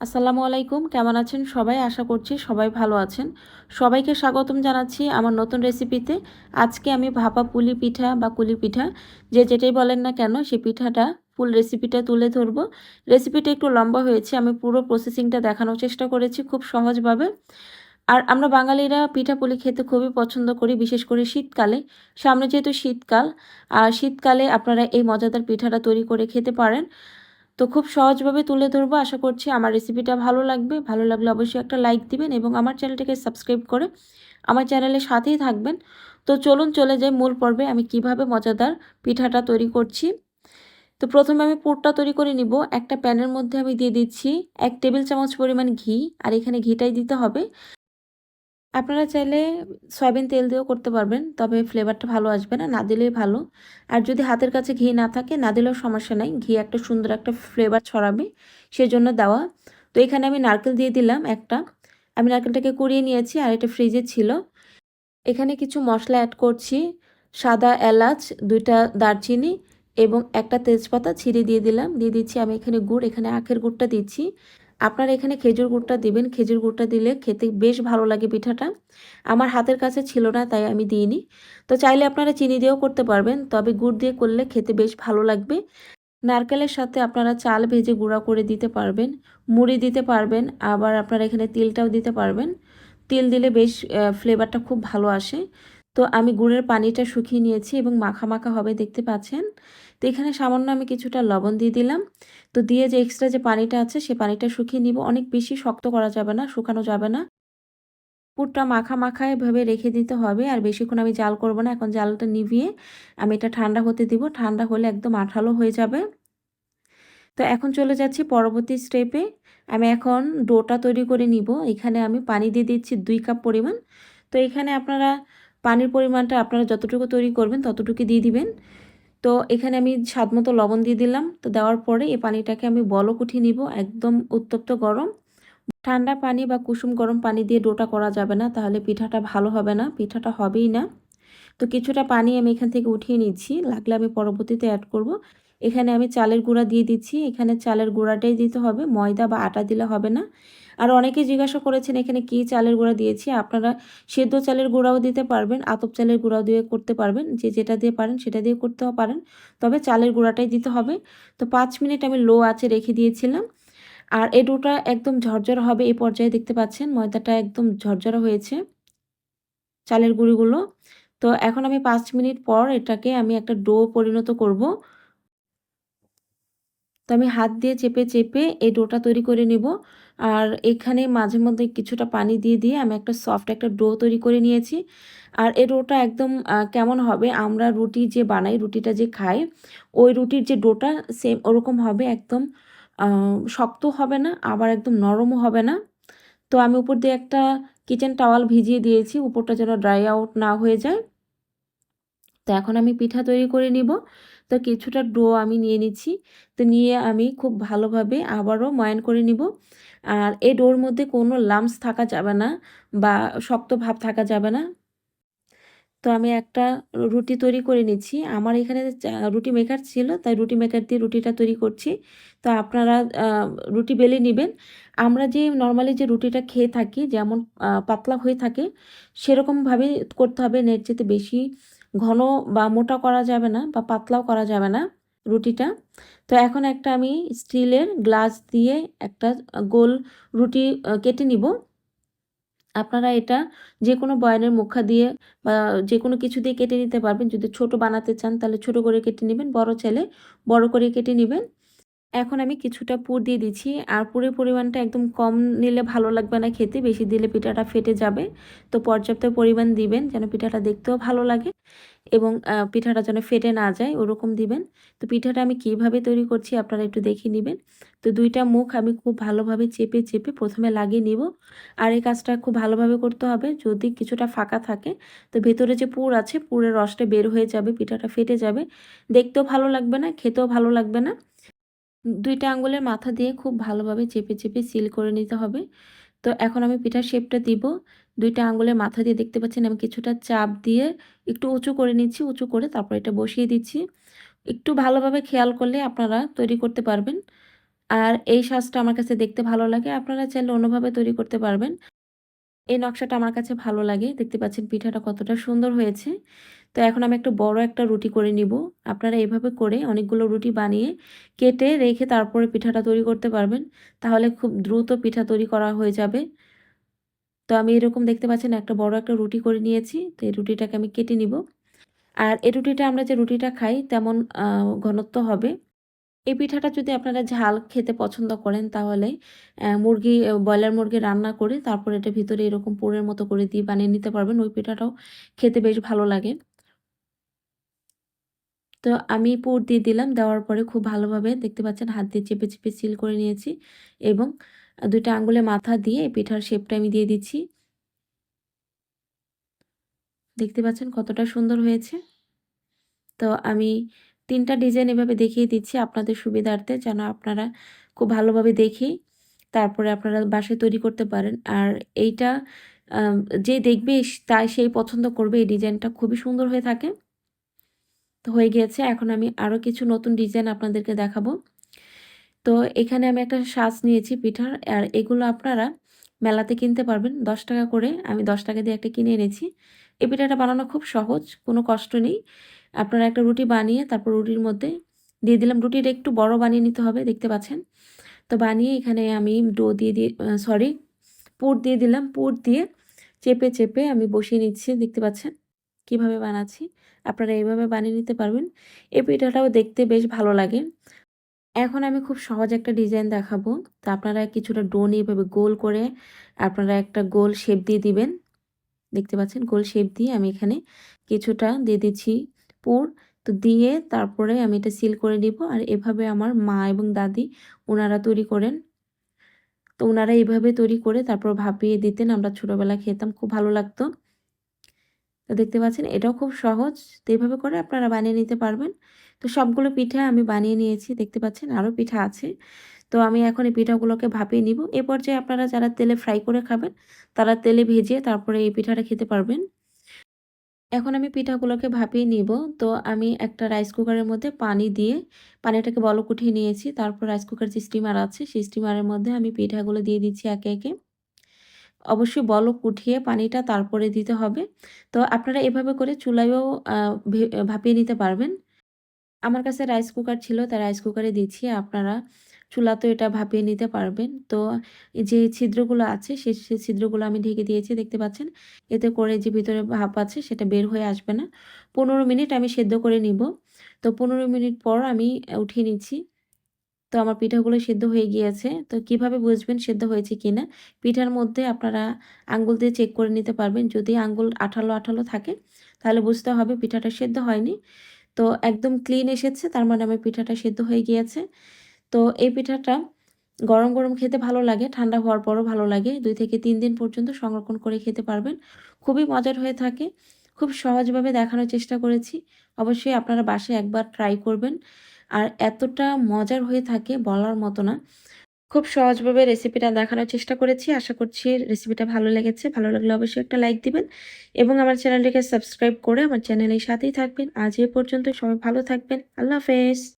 আসসালামু আলাইকুম, কেমন আছেন সবাই? আশা করছি সবাই ভালো আছেন। সবাইকে স্বাগতম জানাচ্ছি আমার নতুন রেসিপিতে। আজকে আমি ভাপা পুলি পিঠা বা কুলি পিঠা, যে যেটাই বলেন না কেন সেই পিঠাটা, ফুল রেসিপিটা তুলে ধরবো। রেসিপিটা একটু লম্বা হয়েছে, আমি পুরো প্রসেসিংটা দেখানোর চেষ্টা করেছি খুব সহজভাবে। আর আমরা বাঙালিরা পিঠা পুলি খেতে খুবই পছন্দ করি, বিশেষ করে শীতকালে। সামনে যেহেতু শীতকাল, আর শীতকালে আপনারা এই মজাদার পিঠাটা তৈরি করে খেতে পারেন। তো খুব সহজভাবে তুলে ধরবো। আশা করছি আমার রেসিপিটা ভালো লাগবে। ভালো লাগলে অবশ্যই একটা লাইক দিবেন এবং আমার চ্যানেলটাকে সাবস্ক্রাইব করে আমার চ্যানেলের সাথেই থাকবেন। তো চলুন চলে যাই মূল পর্বে। আমি কীভাবে মজাদার পিঠাটা তৈরি করছি? তো প্রথমে আমি পুরটা তৈরি করে নিব। একটা প্যানের মধ্যে আমি দিয়ে দিচ্ছি এক টেবিল চামচ পরিমাণ ঘি। আর এখানে ঘিটাই দিতে হবে। আপনারা চাইলে সয়াবিন তেল দিয়েও করতে পারবেন, তবে ফ্লেভারটা ভালো আসবে না না দিলেই ভালো। আর যদি হাতের কাছে ঘি না থাকে, না দিলেও সমস্যা নাই, ঘি একটা সুন্দর একটা ফ্লেভার ছড়াবে, সেজন্য দেওয়া। তো এখানে আমি নারকেল দিয়ে দিলাম একটা। আমি নারকেলটাকে কুড়িয়ে নিয়েছি, আর এটা ফ্রিজে ছিল। এখানে কিছু মশলা অ্যাড করছি, সাদা এলাচ, দুইটা দারচিনি এবং একটা তেজপাতা, ছিঁড়ে দিয়ে দিলাম। দিয়ে দিচ্ছি, আমি এখানে গুড়, এখানে আখের গুড়টা দিচ্ছি। আপনারা এখানে খেজুর গুড়টা দিবেন। খেজুর গুড়টা দিলে খেতে বেশ ভালো লাগে পিঠাটা। আমার হাতের কাছে ছিল না, তাই আমি দিইনি। তো চাইলে আপনারা চিনি দিয়েও করতে পারবেন, তবে গুড় দিয়ে করলে খেতে বেশ ভালো লাগবে। নারকেলের সাথে আপনারা চাল ভেজে গুঁড়া করে দিতে পারবেন, মুড়ি দিতে পারবেন, আবার আপনারা এখানে তিলটাও দিতে পারবেন। তিল দিলে বেশ ফ্লেভারটা খুব ভালো আসে। তো আমি গুড়ের পানিটা শুকিয়ে নিয়েছি এবং মাখা মাখা হবে, দেখতে পাচ্ছেন? তো এখানে সামান্য আমি কিছুটা লবণ দিয়ে দিলাম। তো দিয়ে যে এক্সট্রা যে পানিটা আছে, সে পানিটা শুকিয়ে নিব। অনেক বেশি শক্ত করা যাবে না, শুকানো যাবে না। পুরটা মাখা মাখা এভাবে রেখে দিতে হবে। আর বেশিক্ষণ আমি জাল করব না, এখন জালটা নিভিয়ে আমি এটা ঠান্ডা হতে দিব। ঠান্ডা হলে একদম আঠালো হয়ে যাবে। তো এখন চলে যাচ্ছি পরবর্তী স্টেপে আমি এখন ডোটা তৈরি করে নিব। এখানে আমি পানি দিয়ে দিচ্ছি দুই কাপ পরিমাণ। তো এখানে আপনারা পানির পরিমাণটা আপনারা যতটুকু তৈরি করবেন ততটুকু দিয়ে দিবেন। তো এখানে আমি স্বাদ মতো লবণ দিয়ে দিলাম। তো দেওয়ার পরে এই পানিটাকে আমি বলক উঠিয়ে নিব, একদম উত্তপ্ত গরম। ঠান্ডা পানি বা কুসুম গরম পানি দিয়ে ডোটা করা যাবে না, তাহলে পিঠাটা ভালো হবে না, পিঠাটা হবেই না। তো কিছুটা পানি আমি এখান থেকে উঠিয়ে নিচ্ছি, লাগলে আমি পরবর্তীতে অ্যাড করব। এখানে আমি চালের গুঁড়া দিয়ে দিচ্ছি। এখানে চালের গুঁড়াটাই দিতে হবে। ময়দা বা আটা দিলে হবে না। আর অনেকে জিজ্ঞাসা করেছেন, এখানে কি চালের গুঁড়া দিয়েছি? আপনারা সেদ্ধ চালের গুঁড়াও দিতে পারবেন, আতপ চালের গুঁড়াও দিয়ে করতে পারবেন। যে যেটা দিয়ে পারেন, সেটা দিয়ে করতেও পারেন। তবে চালের গুঁড়াটাই দিতে হবে। তো পাঁচ মিনিট আমি লো আছে রেখে দিয়েছিলাম। আর এই ডোটা একদম ঝরঝরা হবে এই পর্যায়ে দেখতে পাচ্ছেন, ময়দাটা একদম ঝরঝরা হয়েছে, চালের গুঁড়িগুলো। তো এখন আমি পাঁচ মিনিট পর এটাকে আমি একটা ডো পরিণত করব। তো আমি হাত দিয়ে চেপে চেপে এই ডোটা তৈরি করে নেব। আর এখানে মাঝে মধ্যে কিছুটা পানি দিয়ে দিয়ে আমি একটা সফট একটা ডো তৈরি করে নিয়েছি। আর এই ডোটা একদম কেমন হবে? আমরা রুটি যে বানাই, রুটিটা যে খাই, ওই রুটির যে ডোটা সেম ওরকম হবে একদম শক্ত হবে না, আবার একদম নরমও হবে না। তো আমি উপর দিয়ে একটা কিচেন টাওয়াল ভিজিয়ে দিয়েছি, উপরটা যেন ড্রাই আউট না হয়ে যায়। তো এখন আমি পিঠা তৈরি করে নিব। তো কিছুটা ডো আমি নিয়ে নিচ্ছি। তো নিয়ে আমি খুব ভালোভাবে আবারও ময়ান করে নিব। আর এই ডোর মধ্যে কোনো লামস থাকা যাবে না বা শক্ত ভাব থাকা যাবে না। তো আমি একটা রুটি তৈরি করে নিচ্ছি। আমার এখানে রুটি মেকার ছিল, তাই রুটি মেকার দিয়ে রুটিটা তৈরি করছি। তো আপনারা রুটি বেলে নেবেন। আমরা যে নর্মালি যে রুটিটা খেয়ে থাকি, যেমন পাতলা হয়ে থাকে, সেরকমভাবে করতে হবে। নেট যেতে বেশি ঘন বা মোটা করা যাবে না বা পাতলাও করা যাবে না রুটিটা। তো এখন একটা আমি স্টিলের গ্লাস দিয়ে একটা গোল রুটি কেটে নিব। আপনারা এটা যে কোনো বয়ানের মুখা দিয়ে বা যে কোনো কিছু দিয়ে কেটে নিতে পারবেন। যদি ছোট বানাতে চান তাহলে ছোট করে কেটে নেবেন, বড় চাইলে বড় করে কেটে নেবেন। এখন আমি কিছুটা পুর দিয়ে দিচ্ছি। আর পুরের পরিমাণটা একদম কম নিলে ভালো লাগবে না খেতে, বেশি দিলে পিঠাটা ফেটে যাবে। তো পর্যাপ্ত পরিমাণ দিবেন যেন পিঠাটা দেখতেও ভালো লাগে এবং পিঠাটা যেন ফেটে না যায়, ওরকম দিবেন। তো পিঠাটা আমি কীভাবে তৈরি করছি আপনারা একটু দেখে নেবেন। তো দুইটা মুখ আমি খুব ভালোভাবে চেপে চেপে প্রথমে লাগিয়ে নিব। আর এই কাজটা খুব ভালোভাবে করতে হবে। যদি কিছুটা ফাঁকা থাকে, তো ভেতরে যে পুর আছে, পুরের রসটা বের হয়ে যাবে, পিঠাটা ফেটে যাবে। দেখতেও ভালো লাগবে না, খেতেও ভালো লাগবে না। দুইটা আঙ্গুলের মাথা দিয়ে খুব ভালোভাবে চেপে চেপে সিল করে নিতে হবে। তো এখন আমি পিঠার শেপটা দিব। দুইটা আঙ্গুলের মাথা দিয়ে দেখতে পাচ্ছেন আমি কিছুটা চাপ দিয়ে একটু উঁচু করে নিচ্ছি, উঁচু করে তারপর এটা বসিয়ে দিচ্ছি। একটু ভালোভাবে খেয়াল করলে আপনারা তৈরি করতে পারবেন। আর এই সাজটা আমার কাছে দেখতে ভালো লাগে, আপনারা চাইলে অন্যভাবে তৈরি করতে পারবেন। এই নকশাটা আমার কাছে ভালো লাগে, দেখতে পাচ্ছেন পিঠাটা কতটা সুন্দর হয়েছে। তো এখন আমি একটা বড় একটা রুটি করে নিব। আপনারা এভাবে করে অনেকগুলো রুটি বানিয়ে কেটে রেখে তারপরে পিঠাটা তৈরি করতে পারবেন। তাহলে খুব দ্রুত পিঠা তৈরি করা হয়ে যাবে। তো আমি এরকম দেখতে পাচ্ছেন একটা বড় একটা রুটি করে নিয়েছি। তো এই রুটিটাকে আমি কেটে নিব। আর এই রুটিটা আমরা যে রুটিটা খাই তেমন ঘনত্ব হবে। এই পিঠাটা যদি আপনারা ঝাল খেতে পছন্দ করেন তাহলে মুরগি ব্রয়লার মুরগি রান্না করে তারপর এটা ভিতরে এরকম পুরের মতো করে দিয়ে বানিয়ে নিতে পারবেন। ওই পিঠাটাও খেতে বেশ ভালো লাগে। তো আমি পুর দিয়ে দিলাম, দেওয়ার পরে খুব ভালোভাবে দেখতে পাচ্ছেন হাত দিয়ে চেপে চেপে সিল করে নিয়েছি এবং দুইটা আঙ্গুলে মাথা দিয়ে পিঠার শেপটা আমি দিয়ে দিচ্ছি। দেখতে পাচ্ছেন কতটা সুন্দর হয়েছে। তো আমি তিনটা ডিজাইন এভাবে দেখিয়ে দিচ্ছি আপনাদের সুবিধার্থে যেন আপনারা খুব ভালোভাবে দেখে তারপরে আপনারা বাসায় তৈরি করতে পারেন। আর এইটা যে দেখবে তাই সেই পছন্দ করবে, এই ডিজাইনটা খুবই সুন্দর হয়ে থাকে। তো হয়ে গিয়েছে। এখন আমি আরও কিছু নতুন ডিজাইন আপনাদেরকে দেখাবো। তো এখানে আমি একটা সাজ নিয়েছি পিঠার, আর এগুলো আপনারা মেলাতে কিনতে পারবেন দশ টাকা করে। আমি দশ টাকা দিয়ে একটা কিনে এনেছি। এই পিঠাটা বানানো খুব সহজ, কোনো কষ্ট নেই। আপনারা একটা রুটি বানিয়ে তারপর রুটির মধ্যে দিয়ে দিলাম। রুটিটা একটু বড় বানিয়ে নিতে হবে, দেখতে পাচ্ছেন? তো বানিয়ে এখানে আমি ডো দিয়ে দিয়ে সরি পুর দিয়ে দিলাম। পুর দিয়ে চেপে চেপে আমি বসিয়ে নিচ্ছি, দেখতে পাচ্ছেন? কীভাবে বানাচ্ছি? আপনারা এইভাবে বানিয়ে নিতে পারবেন। এই পিঠাটাও দেখতে বেশ ভালো লাগে। এখন আমি খুব সহজ একটা ডিজাইন দেখাবো। তো আপনারা কিছুটা ডো নিয়ে এভাবে গোল করে আপনারা একটা গোল শেপ দিয়ে দিবেন। দেখতে পাচ্ছেন? গোল শেপ দিয়ে আমি এখানে কিছুটা দিয়ে দিচ্ছি পুর। তো দিয়ে তারপরে আমি এটা সিল করে দিব আর এভাবে আমার মা এবং দাদি ওনারা তৈরি করেন। তো ওনারা এইভাবে তৈরি করে তারপর ভাপিয়ে দিতেন। আমরা ছোটোবেলা খেতাম। খুব ভালো লাগতো। তো দেখতে পাচ্ছেন এটাও খুব সহজ। তো এইভাবে করে আপনারা বানিয়ে নিতে পারবেন। তো সবগুলো পিঠা আমি বানিয়ে নিয়েছি, দেখতে পাচ্ছেন আরও পিঠা আছে। তো আমি এখন এই পিঠাগুলোকে ভাপিয়ে নিব। এ পর্যায়ে আপনারা যারা তেলে ফ্রাই করে খাবেন, তারা তেলে ভেজে তারপরে এই পিঠাটা খেতে পারবেন। এখন আমি পিঠাগুলোকে ভাপিয়ে নিব। তো আমি একটা রাইস কুকারের মধ্যে পানি দিয়ে, পানিটাকে বলক উঠিয়ে নিয়েছি। তারপর রাইস কুকার যে স্টিমার আছে, সেই স্টিমারের মধ্যে আমি পিঠাগুলো দিয়ে দিচ্ছি একে একে। অবশ্যই বলক উঠিয়ে পানিটা তারপরে দিতে হবে। তো আপনারা এভাবে করে চুলায়ও ভাপিয়ে নিতে পারবেন। আমার কাছে রাইস কুকার ছিল, তাই রাইস কুকারে দিচ্ছি। আপনারা চুলাতেও এটা ভাপিয়ে নিতে পারবেন। তো যে ছিদ্রগুলো আছে, সে সে ছিদ্রগুলো আমি ঢেকে দিয়েছি, দেখতে পাচ্ছেন? এতে করে যে ভিতরে ভাপ আছে, সেটা বের হয়ে আসবে না। পনেরো মিনিট আমি সেদ্ধ করে নিব। তো পনেরো মিনিট পর আমি উঠিয়ে নিচ্ছি। তো আমার পিঠাগুলো সেদ্ধ হয়ে গিয়েছে। তো কীভাবে বুঝবেন সেদ্ধ হয়েছে কিনা? পিঠার মধ্যে আপনারা আঙ্গুল দিয়ে চেক করে নিতে পারবেন। যদি আঙ্গুল আঠালো আঠালো থাকে, তাহলে বুঝতে হবে পিঠাটা সেদ্ধ হয়নি। তো একদম ক্লিন এসেছে, তার মানে আমার পিঠাটা সেদ্ধ হয়ে গিয়েছে। তো এই পিঠাটা গরম গরম খেতে ভালো লাগে, ঠান্ডা হওয়ার পরও ভালো লাগে। দুই থেকে তিন দিন পর্যন্ত সংরক্ষণ করে খেতে পারবেন। খুবই মজার হয়ে থাকে। খুব সহজভাবে দেখানোর চেষ্টা করেছি। অবশ্যই আপনারা বাসে একবার ট্রাই করবেন। আর এতটা মজার হয়ে থাকে বলার মতো না। খুব সহজভাবে রেসিপিটা দেখানোর চেষ্টা করেছি। আশা করছি রেসিপিটা ভালো লেগেছে। ভালো লাগলে অবশ্যই একটা লাইক দিবেন এবং আমার চ্যানেলটিকে সাবস্ক্রাইব করে আমার চ্যানেলের সাথেই থাকবেন। আজ এ পর্যন্ত সবাই ভালো থাকবেন। আল্লাহ হাফেজ।